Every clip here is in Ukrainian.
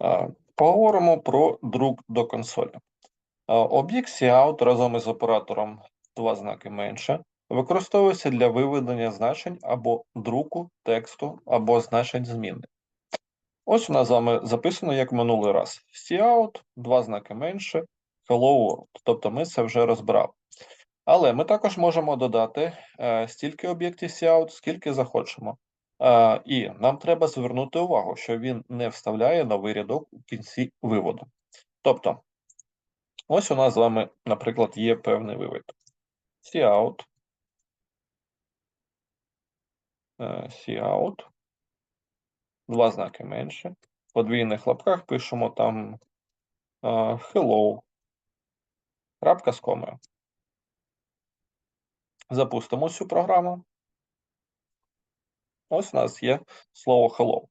А, Поговоримо про друк до консолі. Об'єкт cout разом із оператором два знаки менше використовується для виведення значень або друку тексту або значень зміни. Ось у нас з вами записано як минулий раз. cout, два знаки менше, hello world. Тобто ми це вже розбирали. Але ми також можемо додати е, стільки об'єктів cout, скільки захочемо. Е, і нам треба звернути увагу, що він не вставляє новий рядок у кінці виводу. Тобто, ось у нас з вами, наприклад, є певний вивід. cout, е, cout, два знаки менше. В подвійних лапках пишемо там е, hello, крапка з комою. Запустимо цю програму. Ось у нас є слово hello.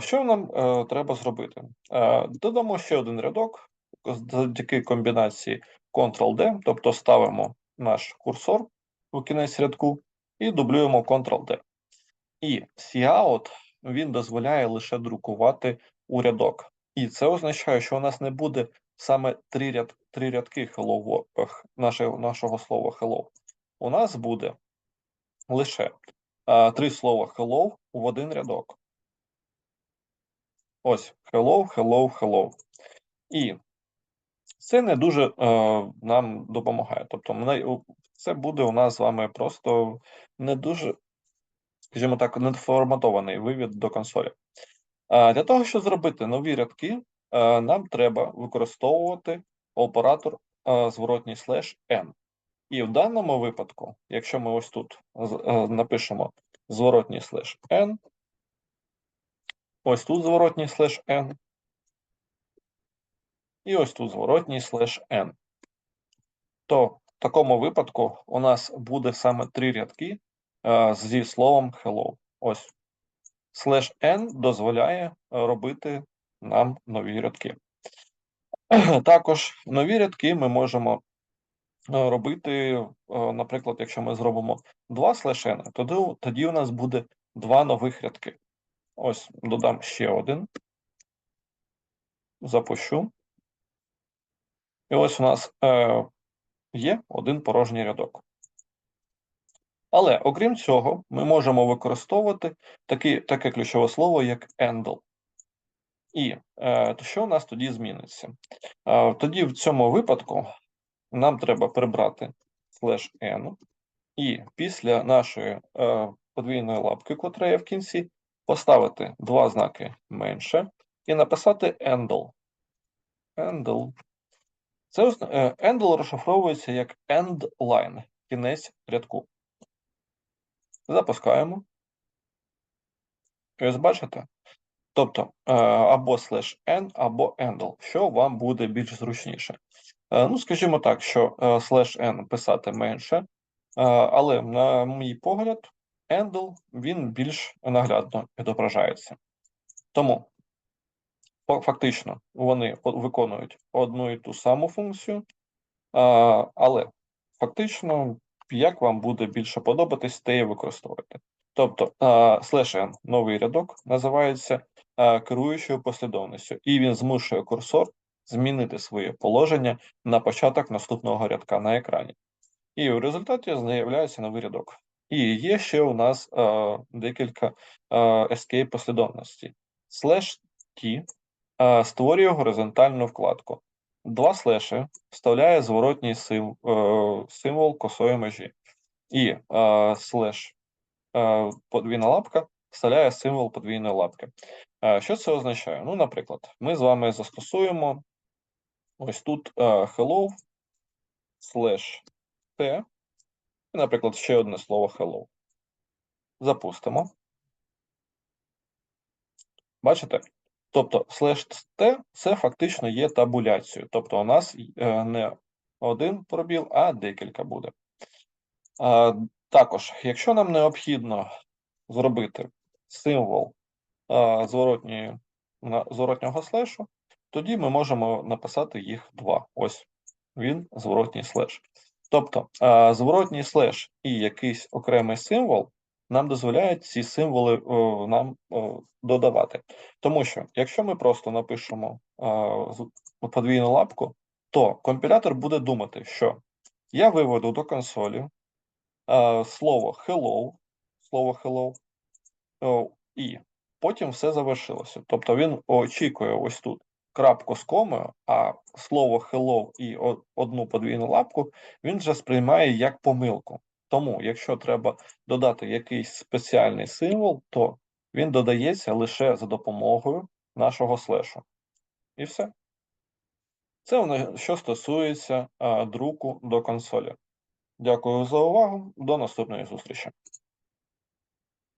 Що нам е, треба зробити? Е, додамо ще один рядок завдяки комбінації Ctrl-D, тобто ставимо наш курсор у кінець рядку і дублюємо Ctrl-D. І cout він дозволяє лише друкувати у рядок. І це означає, що у нас не буде саме три, ряд, три рядки hello, нашого, нашого слова hello. У нас буде лише три слова hello в один рядок. Ось hello, hello, hello. І це не дуже е, нам допомагає. Тобто, це буде у нас з вами просто не дуже, скажімо так, неформатований вивід до консолі. Для того, щоб зробити нові рядки, е, нам треба використовувати оператор е, зворотній слеш n. І в даному випадку, якщо ми ось тут е, напишемо зворотній слеш n, ось тут зворотній слеш n, і ось тут зворотній слеш n, то в такому випадку у нас буде саме три рядки е, зі словом hello. Ось слеш n дозволяє робити нам нові рядки. Також нові рядки ми можемо Е, робити, е, наприклад, якщо ми зробимо два слешени, тоді, тоді у нас буде два нових рядки. Ось додам ще один. Запущу. І ось у нас е, є один порожній рядок. Але окрім цього, ми можемо використовувати такі, таке ключове слово, як handle. І е, що у нас тоді зміниться? Е, тоді в цьому випадку нам треба прибрати слеш n, і після нашої е, подвійної лапки, котра є в кінці, поставити два знаки менше і написати endl. Endl. Це е, endl розшифровується як end line, кінець рядку. Запускаємо. ось бачите? Тобто е, або слеш n, або endl, що вам буде більш зручніше. Е, ну, скажімо так, що слеш n писати менше, е, але, на мій погляд, handle він більш наглядно відображається. Тому фактично вони виконують одну і ту саму функцію, але фактично, як вам буде більше подобатись, те і використовуєте. Тобто слеш n новий рядок називається керуючою послідовністю, і він змушує курсор змінити своє положення на початок наступного рядка на екрані. І в результаті з'являється новий рядок. І є ще у нас е, декілька е, escape послідовностей. Slash T е, створює горизонтальну вкладку. Два слеші вставляє зворотній сим, е, символ косої межі. І е, слеш е, подвійна лапка вставляє символ подвійної лапки. Е, що це означає? Ну, наприклад, ми з вами застосуємо Ось тут uh, hello slash t. І, наприклад, ще одне слово hello. Запустимо. Бачите? Тобто, slash t це фактично є табуляцією. Тобто, у нас е, не один пробіл, а декілька буде. Також, якщо нам необхідно зробити символ зворотнього слешу, тоді ми можемо написати їх два. Ось він зворотній слеш. Тобто зворотній слеш і якийсь окремий символ нам дозволяють ці символи нам додавати. Тому що, якщо ми просто напишемо подвійну лапку, то компілятор буде думати, що я виведу до консолі слово hello, слово hello, і потім все завершилося. Тобто він очікує ось тут крапку з комою, а слово hello і одну подвійну лапку він вже сприймає як помилку. Тому, якщо треба додати якийсь спеціальний символ, то він додається лише за допомогою нашого слешу. І все. Це воно, що стосується а, друку до консолі. Дякую за увагу. До наступної зустрічі.